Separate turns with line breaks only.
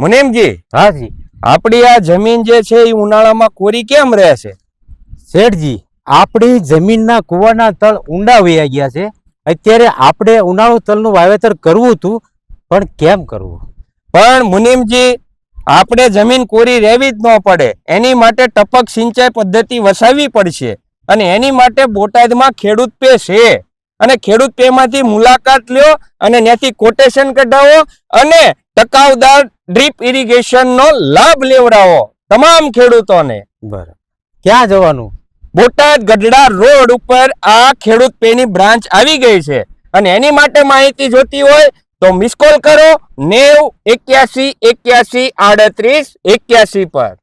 મુનિમજી
હાજી.
આપણી આ જમીન જે છે એ ઉનાળામાં કોરી કેમ રહે છે?
શેઠજી આપણી જમીનના કુવાના તળ ઊંડા વયા ગયા છે. અત્યારે આપણે ઉનાળુ તલનું વાવેતર કરવું હતું પણ કેમ કરવું?
પણ મુનિમજી આપણે જમીન કોરી રહેવી જ ન પડે. એની માટે ટપક સિંચાઈ પદ્ધતિ વસાવવી પડશે. અને એની માટે બોટાદમાં ખેડૂત પે છે. અને ખેડૂત પેમાંથી મુલાકાત લ્યો અને ત્યાંથી કોટેશન કઢાવો અને ટકાઉદાર ડ્રીપ ઇરિગેશનનો લાભ લેવડાવો તમામ ખેડૂતોને.
બરાબર. ક્યાં જવાનું?
બોટાદ ગઢડા રોડ ઉપર આ ખેડૂત પેની બ્રાન્ચ આવી ગઈ છે. અને એની માટે માહિતી જોતી હોય તો મિસ કોલ કરો નેવ એક્યાસી એક્યાસી આડત્રીસ એક્યાસી પર.